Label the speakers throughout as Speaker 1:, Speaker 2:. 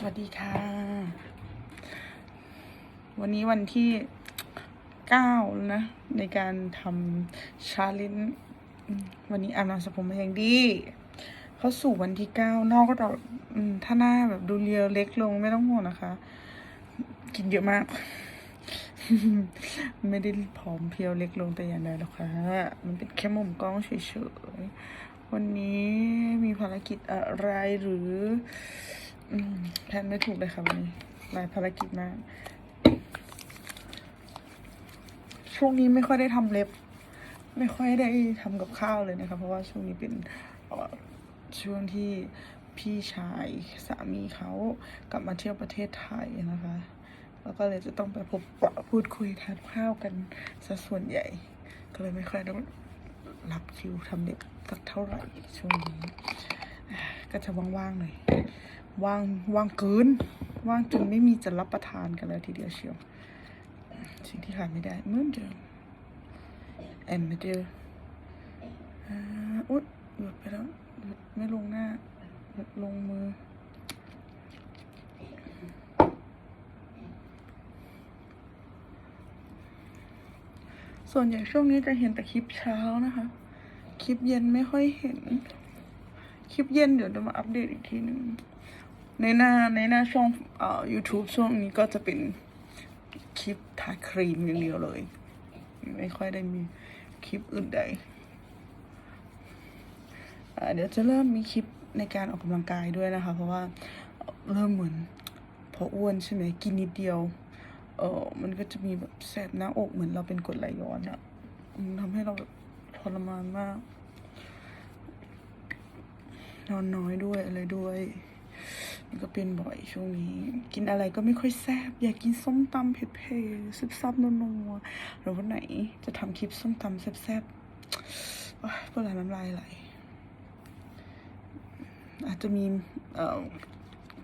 Speaker 1: สวัสดีค่ะ วันนี้วันที่เก้านะ ในการทำชาเลนวันนี้อาบน้ำสระผมมาอย่างดี เขาสู่วันที่เก้านอกก็แบบอืมถ้าหน้าแบบดูเรียวเล็กลงไม่ต้องห่วงนะคะ กินเยอะมาก ไม่ได้ผอมเพียวเล็กลงแต่อย่างใดหรอกค่ะ มันเป็นแค่มุมกล้องเฉยๆวันนี้มีภารกิจอะไรหรือ แทนไม่ถูกเลยค่ะวันนี้หลายภารกิจมาก ช่วงนี้ไม่ค่อยได้ทำเล็บ ไม่ค่อยได้ทำกับข้าวเลยนะคะ เพราะว่าช่วงนี้เป็นช่วงที่พี่ชายสามีเขากลับมาเที่ยวประเทศไทยนะคะ แล้วก็เลยจะต้องไปพบปะพูดคุยทานข้าวกันซะส่วนใหญ่ ก็เลยไม่ค่อยได้รับคิวทำเล็บสักเท่าไหร่ช่วงนี้ ก็จะว่างๆหน่อย ว่างว่างเกิน ว่างจนไม่มีจะรับประทานกันเลยทีเดียวเชียว สิ่งที่ขาดไม่ได้เหมือนเดิมแอมไม่เจออ่าอุ๊ยหยุดไปแล้วหยุดไม่ลงหน้าหยุดลงมือส่วนใหญ่ช่วงนี้จะเห็นแต่คลิปเช้านะคะ คลิปเย็นไม่ค่อยเห็น คลิปเย็นเดี๋ยวจะมาอัปเดตอีกทีหนึ่ง ในหน้าในหน้าช่องเอ่อ YouTube ช่วงนี้ก็จะเป็นคลิปทาครีมอย่างเดียวเลย ไม่ค่อยได้มีคลิปอื่นใดเดี๋ยวจะเริ่มมีคลิปในการออกกำลังกายด้วยนะคะ เพราะว่าเริ่มเหมือนพออ้วนใช่ไหมกินนิดเดียว เออมันก็จะมีแบบแสบหน้าอกเหมือนเราเป็นกรดไหลย้อนอะอืมทำให้เราแบบทรมานมากนอนน้อยด้วยอะไรด้วย ก็เป็นบ่อยช่วงนี้ กินอะไรก็ไม่ค่อยแซ่บอยากกินส้มตำเผ็ดๆซึบซับนัวๆหรือวันไหนจะทำคลิปส้มตำแซ่บๆโอ๊ยปวดน้ำลายไหลอาจจะมีเอ่อ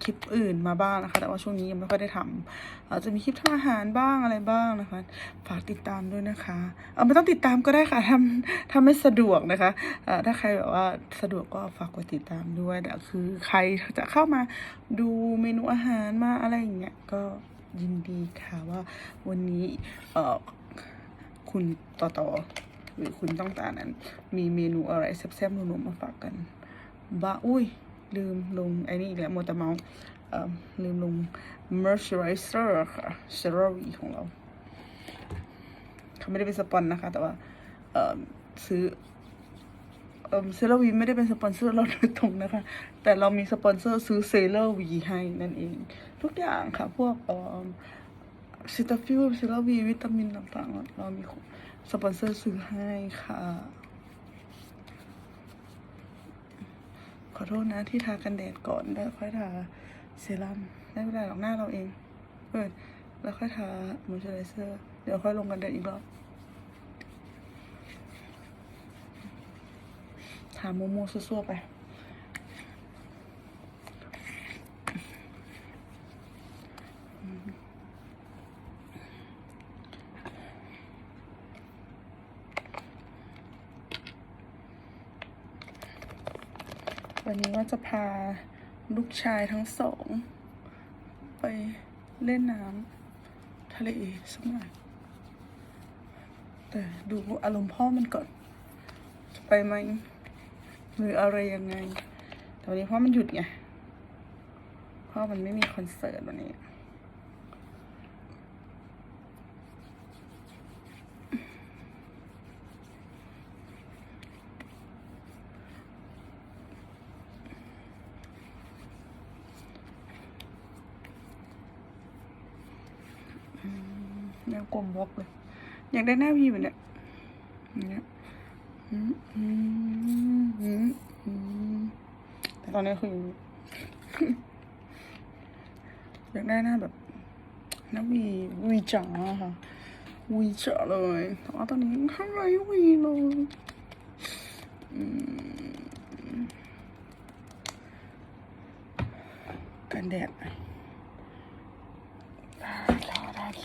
Speaker 1: คลิปอื่นมาบ้างนะคะ แต่ว่าช่วงนี้ยังไม่ค่อยได้ทำอาจจะมีคลิปทำอาหารบ้างอะไรบ้างนะคะ ฝากติดตามด้วยนะคะเออไม่ต้องติดตามก็ได้ค่ะทำทำไม่สะดวกนะคะถ้าใครแบบว่าสะดวกก็ฝากกดติดตามด้วยแต่คือใครจะเข้ามาดูเมนูอาหารมาอะไรอย่างเงี้ยก็ยินดีค่ะว่าวันนี้เออคุณต่อต่อหรือคุณต้องตานั้น มีเมนูอะไรแซ่บๆนุ่มๆมาฝากกันบ้าอุ้ย ลืมลงไอ้นี่อีกแล้วโมวแต่เมาส์เอ่อลืมลง moisturizer ค่ะ CeraVe ของเรา เขาไม่ได้เป็นสปอนนะคะ แต่ว่าซื้อเอ่อเซราวีไม่ได้เป็นสปอนเซอร์เราโดยตรงนะคะ แต่เรามีสปอนเซอร์ซื้อเซเลอร์วีให้นั่นเอง ทุกอย่างค่ะ พวกเอ่อซิตาฟิลเซอราวีวิตามินต่างๆ เรามีสปอนเซอร์ซื้อให้ค่ะ ขอโทษนะที่ทากันแดดก่อนแล้วค่อยทาเซรั่มไม่เป็นไรหรอกหน้าเราเองเออแล้วค่อยทามอยเจอไรเซอร์เดี๋ยวค่อยลงกันแดดอีกรอบทาโมโมซัวๆไป วันนี้ว่าจะพาลูกชายทั้งสอง ไปเล่นน้ำทะเลสักหน่อยแต่ดูอารมณ์พ่อมันก่อน จะไปไหมหรืออะไรยังไง แต่วันนี้พ่อมันหยุดไงพ่อมันไม่มีคอนเสิร์ตวันนี้ แนวกลมบล็อกเลยอยากได้หน้าวีแบบเนี้ยอย่เนี้ยแต่ตอนนี้คืออยากได้หน้าแบบหน้าวีวีจ๋าค่ะวีจ๋าเลยแต่ว่าตอนนี้ทำไรวีเลยกันแดดหน่อยทาทาทาค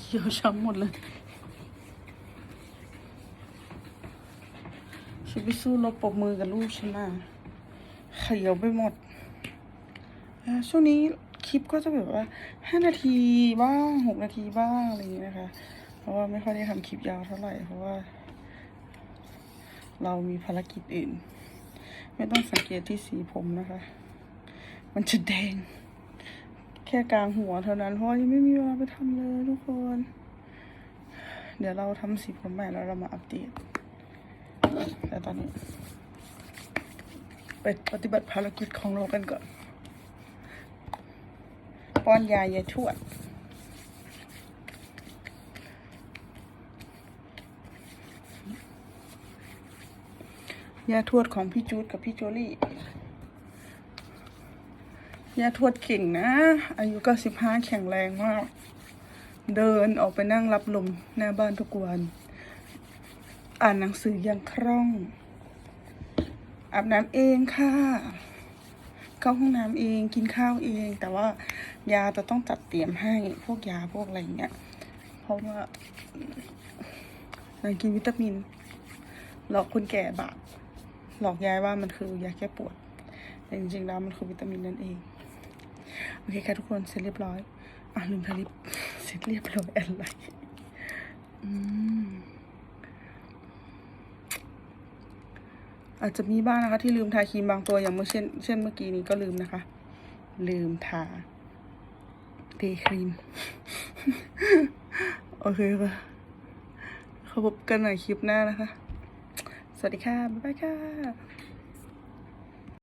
Speaker 1: เขียวช้ำหมดเลย ฉันไปสู้รบปรบมือกับลูกฉันมาเขียวไปหมด ช่วงนี้คลิปก็จะแบบว่าห้านาทีบ้างหกนาทีบ้างอะไรอย่างนี้นะคะ เพราะว่าไม่ค่อยได้ทำคลิปยาวเท่าไหร่ เพราะว่า เรามีภารกิจอื่น ไม่ต้องสังเกตที่สีผมนะคะ มันจะแดง แค่กลางหัวเท่านั้น เพราะว่ายังไม่มีเวลาไปทำเลยทุกคน เดี๋ยวเราทำสีผมใหม่แล้วเรามาอัปเดตแต่ตอนนี้ไปปฏิบัติภารกิจของเรากันก่อน ป้อนยายายทวดยาทวดของพี่จูดกับพี่โจลี่ ยาทวดเก่งนะ อายุก็สิบห้าแข็งแรงมาก เดินออกไปนั่งรับลมหน้าบ้านทุกวัน อ่านหนังสืออย่างคล่อง อาบน้ำเองค่ะ เข้าห้องน้ำเองกินข้าวเอง แต่ว่ายาจะต้องจัดเตรียมให้พวกยาพวกอะไรอย่างเงี้ย เพราะว่านางกินวิตามิน หลอกคนแก่บาปหลอกยายว่ามันคือยาแก้ปวด แต่จริงๆแล้วมันคือวิตามินนั่นเอง อเคค่ะทุกคนเสร็จเรียบร้อยอะลืมทาลิปเสร็จเรียบร้อยอะไรอืมอาจจะมีบ้างนะคะ ที่ลืมทาครีมบางตัวอย่างเมื่อเช่น เช่นเมื่อกี้นี้ก็ลืมนะคะ ลืมทาเดย์ครีม โอเคค่ะขอพบกันใหม่คลิปหน้านะคะ สวัสดีค่ะ บ๊ายบายค่ะ